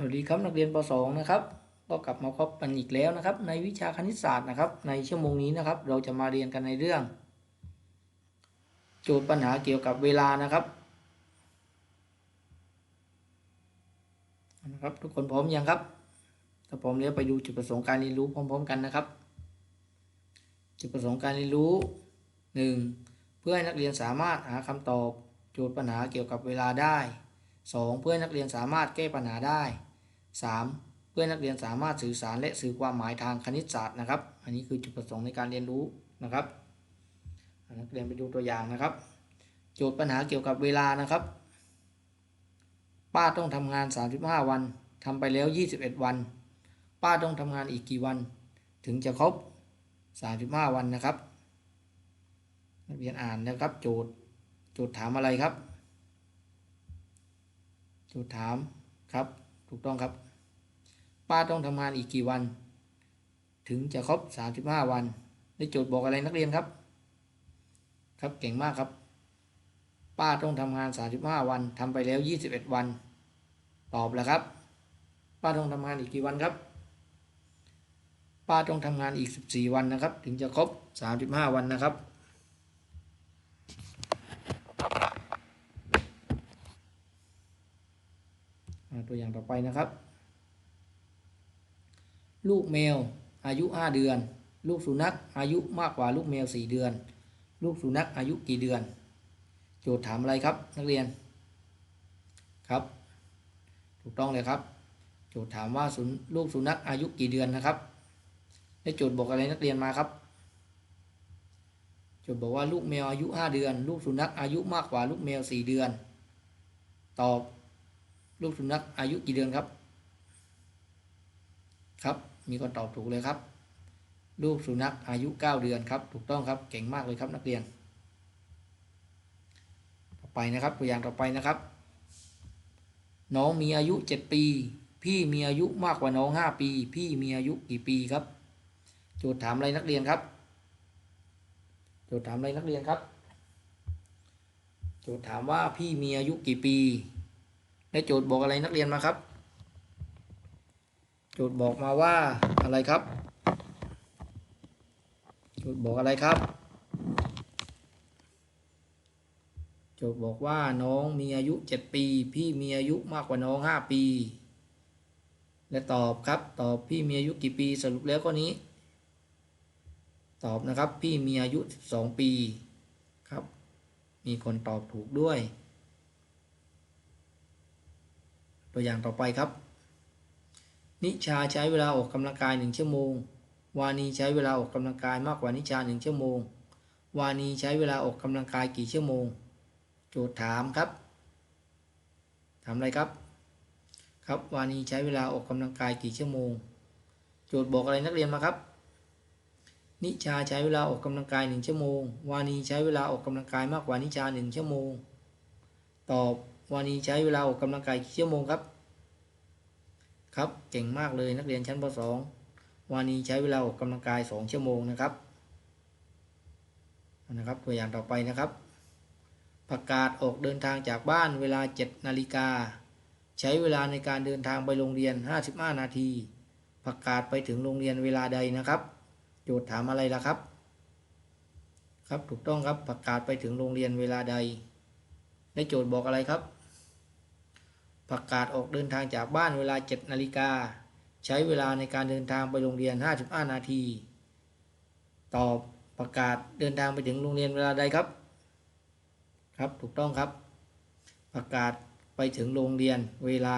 สวัสดีครับนักเรียนป .2 นะครับ ก็กลับมาพบกันอีกแล้วนะครับ ในวิชาคณิตศาสตร์นะครับ ในชั่วโมงนี้นะครับ เราจะมาเรียนกันในเรื่อง โจทย์ปัญหาเกี่ยวกับเวลานะครับนะครับ ทุกคนพร้อมยังครับถ้าพร้อมแล้วไปดูจุดประสงค์การเรียนรู้พร้อม ๆ กันนะครับ จุดประสงค์การเรียนรู้ 1. เพื่อให้นักเรียนสามารถหาคำตอบ โจทย์ปัญหาเกี่ยวกับเวลาได้ 2. เพื่อนักเรียนสามารถแก้ปัญหาได้ 3. เพื่อนักเรียนสามารถสื่อสารและสื่อความหมายทางคณิตศาสตร์นะครับ อันนี้คือจุดประสงค์ในการเรียนรู้นะครับนักเรียนไปดูตัวอย่างนะครับ โจทย์ปัญหาเกี่ยวกับเวลานะครับ ป้าต้องทำงาน 35 วันทำไปแล้ว 21 วัน ป้าต้องทำงานอีกกี่วัน ถึงจะครบ 35 วันนะครับ นักเรียนอ่านนะครับ โจทย์โจทย์ถามอะไรครับ โจทย์ถามครับ ถูกต้องครับ ป้าต้องทำงานอีกกี่วัน ถึงจะครบ 35 วัน ได้โจทย์บอกอะไรนักเรียนครับ ครับเก่งมากครับ ป้าต้องทำงาน 35 วันทำไปแล้ว 21 วัน ตอบแล้วครับ ป้าต้องทำงานอีกกี่วันครับ ป้าต้องทำงานอีก 14 วันนะครับ ถึงจะครบ 35 วันนะครับตัวอย่างต่อไปนะครับ ลูกแมวอายุ 5 เดือน ลูกสุนัขอายุมากกว่าลูกแมว 4 เดือน ลูกสุนัขอายุกี่เดือน โจทย์ถามอะไรครับ นักเรียนครับ ถูกต้องเลยครับ โจทย์ถามว่าลูกสุนัขอายุกี่เดือนนะครับและโจทย์บอกอะไรนักเรียนมาครับโจทย์บอกว่าลูกแมวอายุ 5 เดือน ลูกสุนัขอายุมากกว่าลูกแมว 4 เดือน ตอบ ลูกสุนัขอายุกี่เดือนครับ ครับ มีคนตอบถูกเลยครับลูกสุนัขอายุ 9 เดือนครับ ถูกต้องครับเก่งมากเลยครับนักเรียน ต่อไปนะครับตัวอย่างต่อไปนะครับ น้องมีอายุ 7 ปี พี่มีอายุมากกว่าน้อง 5 ปี พี่มีอายุกี่ปีครับ โจทย์ถามอะไรนักเรียนครับ โจทย์ถามอะไรนักเรียนครับโจทย์ถามว่าพี่มีอายุกี่ปีได้โจทย์บอกอะไรนักเรียนมาครับ โจทย์บอกมาว่าอะไรครับ โจทย์บอกอะไรครับ โจทย์บอกว่าน้องมีอายุ 7 ปี พี่มีอายุมากกว่าน้อง 5 ปี และตอบครับ ตอบพี่มีอายุกี่ปีสรุปแล้วข้อนี้ ตอบนะครับพี่มีอายุ 12 ปีครับ มีคนตอบถูกด้วย ตัวอย่างต่อไปครับ นิชาใช้เวลาออกกำลังกายหนึ่งชั่วโมง วานีใช้เวลาออกกำลังกายมากกว่านิชาหนึ่งชั่วโมง วานีใช้เวลาออกกำลังกายกี่ชั่วโมง โจทย์ถามครับ ถามอะไรครับ ครับวานีใช้เวลาออกกำลังกายกี่ชั่วโมง โจทย์บอกอะไรนักเรียนมาครับ นิชาใช้เวลาออกกำลังกายหนึ่งชั่วโมง วานีใช้เวลาออกกำลังกายมากกว่านิชาหนึ่งชั่วโมง ตอบวานีใช้เวลาออกกำลังกายกี่ชั่วโมงครับ ครับเก่งมากเลยนักเรียนชั้นป .2 วานีใช้เวลาออกกำลังกาย 2 ชั่วโมงนะครับนะครับตัวอย่างต่อไปนะครับ ประกาศออกเดินทางจากบ้านเวลา 7 นาฬิกา ใช้เวลาในการเดินทางไปโรงเรียน 55 นาที ประกาศไปถึงโรงเรียนเวลาใดนะครับ โจทย์ถามอะไรล่ะครับ ครับถูกต้องครับประกาศไปถึงโรงเรียนเวลาใดได้โจทย์บอกอะไรครับ ประกาศออกเดินทางจากบ้านเวลา 7 นาฬิกา ใช้เวลาในการเดินทางไปโรงเรียน 55 นาที ตอบประกาศเดินทางไปถึงโรงเรียนเวลาใดครับ ครับถูกต้องครับ ประกาศไปถึงโรงเรียนเวลา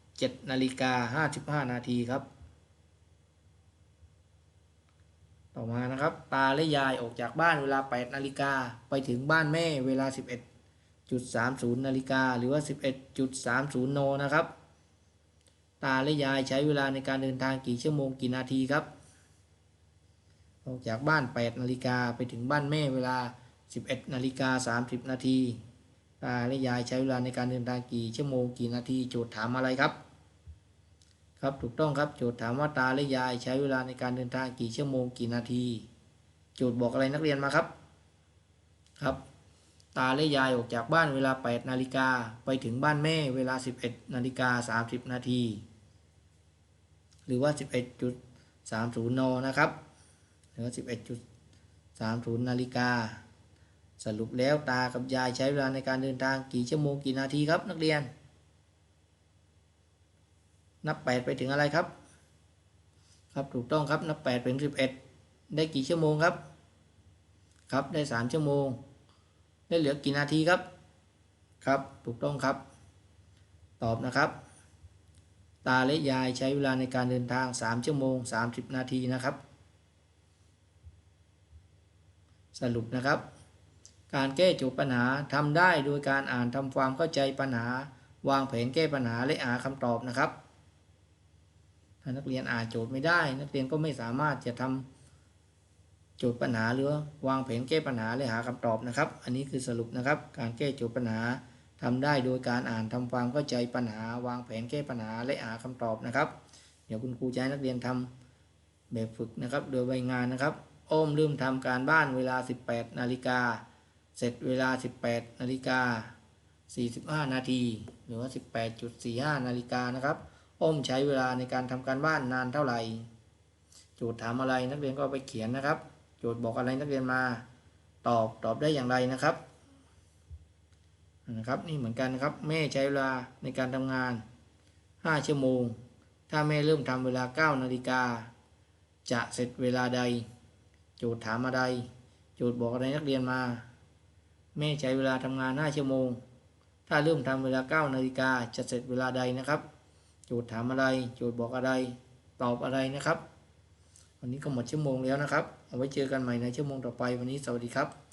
7 นาฬิกา 55 นาทีครับ ต่อมานะครับ ตาและยายออกจากบ้านเวลา 8 นาฬิกาไปถึงบ้านแม่เวลา 11 11.30 นาฬิกาหรือว่า 11.30นนะครับ ตาและยายใช้เวลาในการเดินทางกี่ชั่วโมงกี่นาทีครับ ออกจากบ้าน 8 นาฬิกาไปถึงบ้านแม่เวลา 11 นาฬิกา 30 นาที ตาและยายใช้เวลาในการเดินทางกี่ชั่วโมงกี่นาที โจทย์ถามอะไรครับ ครับถูกต้องครับ โจทย์ถามว่าตาและยายใช้เวลาในการเดินทางกี่ชั่วโมงกี่นาที โจทย์บอกอะไรนักเรียนมาครับ ครับ ตาและยายออกจากบ้านเวลา 8 นาฬิกา ไปถึงบ้านแม่เวลา 11 นาฬิกา 30 นาที หรือว่า 11.30 น นะครับ หรือว่า 11.30 นาฬิกา สรุปแล้วตากับยายใช้เวลาในการเดินทางกี่ชั่วโมงกี่นาทีครับนักเรียน นับ 8 ไปถึงอะไรครับ ครับถูกต้องครับนับ 8 เป็น 11 ได้กี่ชั่วโมงครับ ครับได้ 3 ชั่วโมง ได้เหลือกี่นาทีครับ ครับ ถูกต้องครับ ตอบนะครับ ตาและยายใช้เวลาในการเดินทาง 3 ชั่วโมง 30 นาทีนะครับ สรุปนะครับ การแก้โจทย์ปัญหาทำได้โดยการอ่านทำความเข้าใจปัญหา วางแผนแก้ปัญหาและหาคำตอบนะครับ ถ้านักเรียนอ่านโจทย์ไม่ได้ นักเรียนก็ไม่สามารถจะทำ โจทย์ปัญหาหรือวางแผนแก้ปัญหาและหาคำตอบนะครับ อันนี้คือสรุปนะครับ การแก้โจทย์ปัญหาทำได้โดยการอ่านทำความเข้าใจปัญหา วางแผนแก้ปัญหาและหาคำตอบนะครับ เดี๋ยวคุณครูจะให้นักเรียนทำแบบฝึกนะครับ โดยใบงานนะครับโอมเริ่มทำการบ้านเวลา 18 นาฬิกา เสร็จเวลา 18 นาฬิกา 45 นาที หรือว่า 18.45 นาฬิกานะครับ อ้อมใช้เวลาในการทำการบ้านนานเท่าไหร่ โจทย์ถามอะไรนักเรียนก็ไปเขียนนะครับ โจทย์บอกอะไรนักเรียนมา ตอบตอบได้อย่างไรนะครับนะครับนี่เหมือนกันนะครับแม่ใช้เวลาในการทำงาน 5 ชั่วโมง ถ้าแม่เริ่มทำเวลา 9 นาฬิกา จะเสร็จเวลาใด โจทย์ถามอะไร โจทย์บอกอะไรนักเรียนมา แม่ใช้เวลาทำงาน 5 ชั่วโมง ถ้าเริ่มทำเวลา 9 นาฬิกาจะเสร็จเวลาใดนะครับ โจทย์ถามอะไร โจทย์บอกอะไร ตอบอะไรนะครับ วันนี้ก็หมดชั่วโมงแล้วนะครับ เอาไว้เจอกันใหม่ในชั่วโมงต่อไปวันนี้สวัสดีครับ